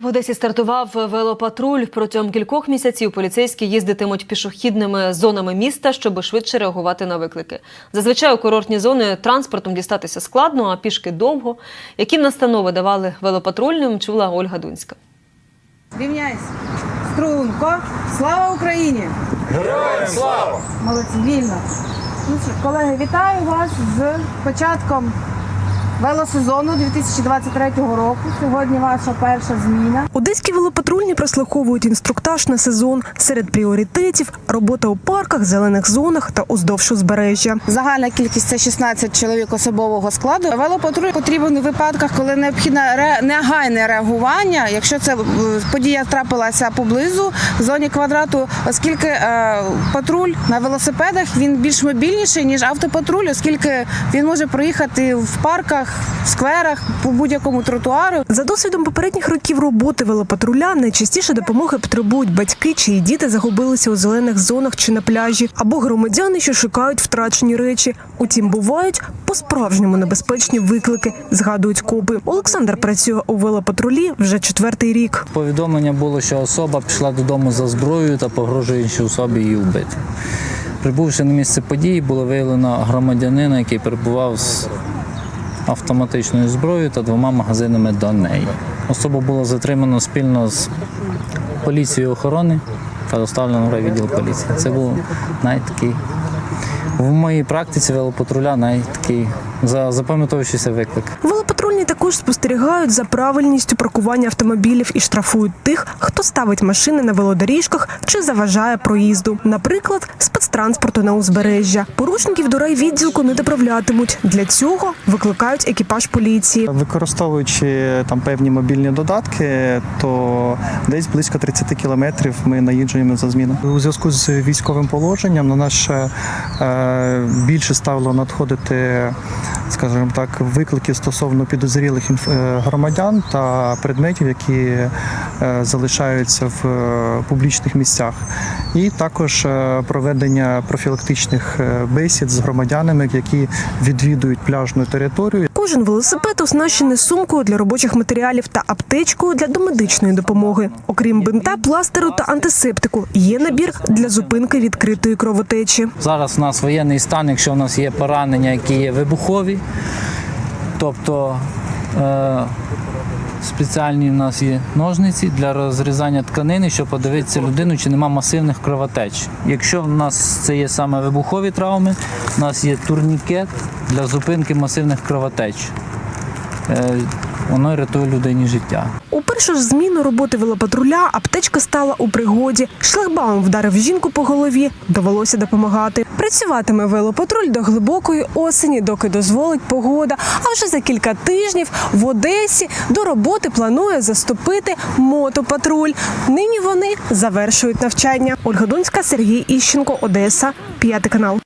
В Одесі стартував велопатруль. Протягом кількох місяців поліцейські їздитимуть пішохідними зонами міста, щоб швидше реагувати на виклики. Зазвичай у курортні зони транспортом дістатися складно, а пішки довго. Які настанови давали велопатрульним, чула Ольга Дунська. Рівняйся. Струнко. Слава Україні! Героям слава! Молодці, вільно. Ну що, колеги, вітаю вас з початком велосезону 2023 року. Сьогодні ваша перша зміна. Одеські велопатрульні прослуховують інструктаж на сезон. Серед пріоритетів робота у парках, зелених зонах та уздовж узбережжя. Загальна кількість це 16 чоловік особового складу. Велопатруль потрібен у випадках, коли необхідне негайне реагування, якщо це е, подія трапилася поблизу в зоні квадрату, оскільки е, патруль на велосипедах він більш мобільніший ніж автопатруль, оскільки він може проїхати в парках, в скверах, по будь-якому тротуару. За досвідом попередніх років роботи велопатруля найчастіше допомоги потребують батьки, чиї діти загубилися у зелених зонах чи на пляжі, або громадяни, що шукають втрачені речі. Утім, бувають по-справжньому небезпечні виклики, згадують копи. Олександр працює у велопатрулі вже четвертий рік. Повідомлення було, що особа пішла додому за зброєю та погрожує іншій особі її вбити. Прибувши на місце події, було виявлено громадянина, який перебував з автоматичною зброєю та двома магазинами до неї. Особу було затримано спільно з поліцією охорони та доставлено в райвідділ поліції. Це був найтакий в моїй практиці велопатруля найтакий за- запам'ятовуючийся виклик. Велопатрульні також спостерігають за правильністю паркування автомобілів і штрафують тих, хто ставить машини на велодоріжках чи заважає проїзду. Наприклад, спецтранспорту на узбережжя. Порушників до райвідділку не доправлятимуть. Для цього викликають екіпаж поліції. Використовуючи там певні мобільні додатки, то десь близько 30 кілометрів ми наїжджуємо за зміну. У зв'язку з військовим положенням на нас е, більше стало надходити, скажімо так, виклики стосовно підозрілих е, громадян та предметів, які е, залишаються в е, публічних місцях, і також проведення профілактичних бесід з громадянами, які відвідують пляжну територію. Кожен велосипед оснащений сумкою для робочих матеріалів та аптечкою для домедичної допомоги. Окрім бинта, пластеру та антисептику, є набір для зупинки відкритої кровотечі. Зараз у нас воєнний стан, якщо у нас є поранення, які є вибухові, тобто е, спеціальні у нас є ножниці для розрізання тканини, щоб подивитися людину, чи нема масивних кровотеч. Якщо в нас це є саме вибухові травми, у нас є турнікет для зупинки масивних кровотеч. Е, воно рятує людині життя. У першу ж зміну роботи велопатруля аптечка стала у пригоді. Шлагбаум вдарив жінку по голові. Довелося допомагати. Працюватиме велопатруль до глибокої осені, доки дозволить погода. А вже за кілька тижнів в Одесі до роботи планує заступити мотопатруль. Нині вони завершують навчання. Ольга Дунська, Сергій Іщенко, Одеса, п'ятий канал.